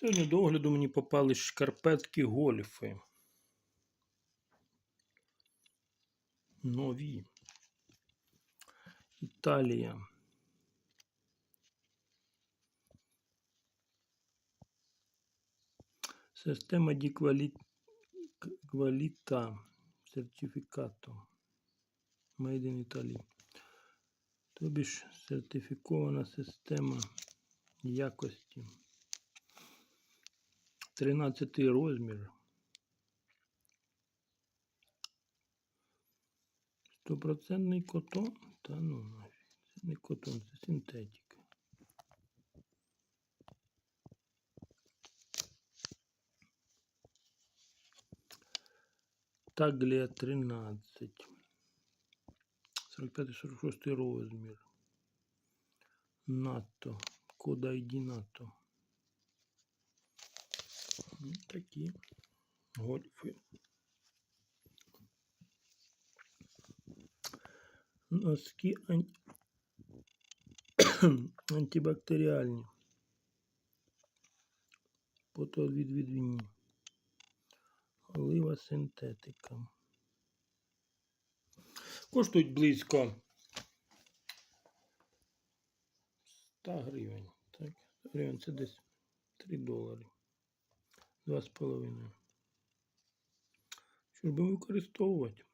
Сьогодні до огляду мені попали шкарпетки гольфи. Нові. Італія. Система quali- сертифікату. Made in Italy. Тобі ж сертифікована система якості. 13 розмір. Стопроцентний котон? Та ну нафіг. Це не котон, це синтетика. Таглія 13. 45-46 розмір. НАТО. Код ID НАТО. Такі гольфи. Носки ан... антибактеріальні. Потовідвідні. Олива синтетика. Коштують близько 100 гривень. Так, 100 гривень це десь 3 долари. Два з половиною. Що ж будемо використовувати?